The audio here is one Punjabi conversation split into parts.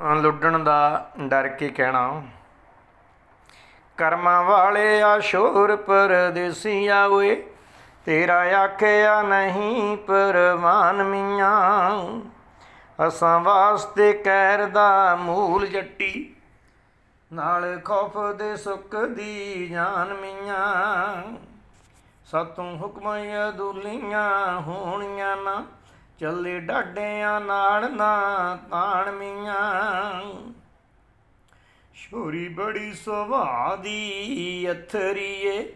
ਲੁੱਡਣ ਦਾ ਡਰ ਕੇ ਕਹਿਣਾ? ਕਰਮਾਂ ਵਾਲੇ ਆ ਸ਼ੋਰ ਪਰਦੇਸੀਆ ਓਏ, ਤੇਰਾ ਆਖਿਆ ਨਹੀਂ ਪਰਵਾਨ ਮੀਆਂ। ਅਸਾਂ ਵਾਸਤੇ ਕਹਿਰ ਦਾ ਮੂਲ ਜੱਟੀ, ਨਾਲ ਖੌਫ ਦੇ ਸੁੱਕ ਦੀ ਜਾਨ ਮੀਆਂ। ਸਤੋਂ ਹੁਕਮ ਅਦੁਲੀਆਂ ਹੋਣੀਆਂ ਨਾ ਚੱਲੇ ਡਾਡਿਆਂ ਨਾਲ ਨਾ ਤਾਣ ਮੀਆਂ। ਛੋਰੀ ਬੜੀ ਸੁਭਾਅ ਦੀ ਅਥਰੀਏ,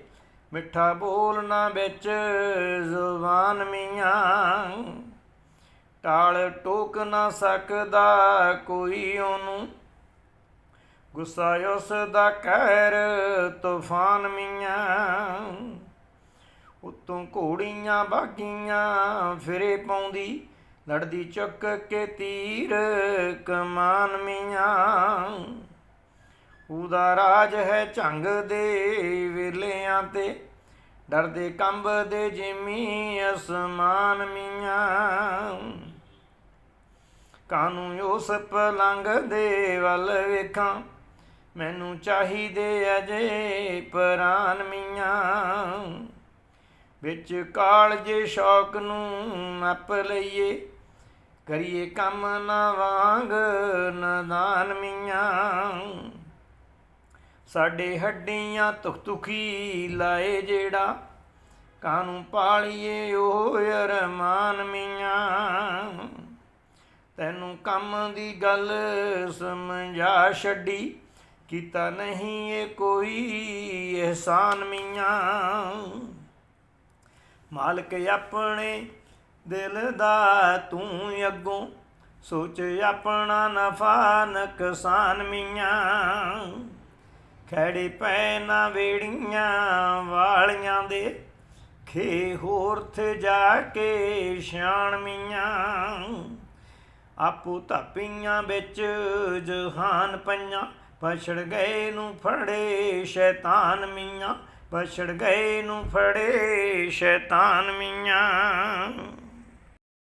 ਮਿੱਠਾ ਬੋਲਣਾ ਵਿੱਚ ਜ਼ੁਬਾਨ ਮੀਆਂ। ਟਾਲ ਟੋਕ ਨਾ ਸਕਦਾ ਕੋਈ ਉਹਨੂੰ, ਗੁੱਸਾ ਉਸ ਦਾ ਕਹਿਰ ਤੂਫਾਨ ਮੀਆਂ। ਉਤੋਂ ਘੋੜੀਆਂ ਬਾਗੀਆਂ ਫਿਰੇ ਪਾਉਂਦੀ, ਲੜਦੀ ਚੁੱਕ ਕੇ ਤੀਰ ਕਮਾਨ ਮੀਆਂ। ਉਹਦਾ ਰਾਜ ਹੈ ਝੰਗ ਦੇ ਵੇਲਿਆਂ ਤੇ, ਡਰਦੇ ਕੰਬਦੇ ਜਿਮੀ ਅਸਮਾਨ ਮੀਆਂ। ਕਾਨੂੰ ਉਸ ਪਲੰਗ ਦੇ ਵੱਲ ਵੇਖਾਂ? ਮੈਨੂੰ ਚਾਹੀਦੇ ਅਜੇ ਪਰਾਨ ਮੀਆਂ। ਵਿੱਚ ਕਾਲਜੇ ਸ਼ੌਕ ਨੂੰ ਨੱਪ ਲਈਏ, ਕਰੀਏ ਕੰਮ ਨਾ ਵਾਂਗ ਨਦਾਨ ਮੀਆਂ। ਸਾਡੇ ਹੱਡੀਆਂ ਤੁਖ ਤੁਖੀ ਲਾਏ ਜਿਹੜਾ ਕਾਨੂੰ ਪਾਲੀਏ ਉਹ ਅਰਮਾਨ ਮੀਆਂ। ਤੈਨੂੰ ਕੰਮ ਦੀ ਗੱਲ ਸਮਝਾ ਛੱਡੀ, ਕੀਤਾ ਨਹੀਂ ਇਹ ਕੋਈ ਅਹਿਸਾਨ ਮੀਆਂ। ਮਾਲਕ ਆਪਣੇ ਦਿਲ ਦਾ ਤੂੰ ਅੱਗੋਂ ਸੋਚ ਆਪਣਾ ਨਫਾ ਨੁਕਸਾਨ ਮੀਆਂ। ਖੜੇ ਪੈ ਨਾ ਵੇੜੀਆਂ ਵਾਲੀਆਂ ਦੇ ਖੇ ਹੋਰ ਥੇ ਜਾ ਕੇ ਸ਼ਾਨ ਮੀਆਂ। ਆਪੂ ਧਾਪੀਆਂ ਵਿੱਚ ਜਹਾਨ ਪਈਆਂ, ਪਛੜ ਗਏ ਨੂੰ ਫੜੇ ਸ਼ੈਤਾਨ ਮੀਆਂ। ਪਛੜ ਗਏ ਨੂੰ ਫੜੇ ਸ਼ੈਤਾਨ ਮੀਆਂ।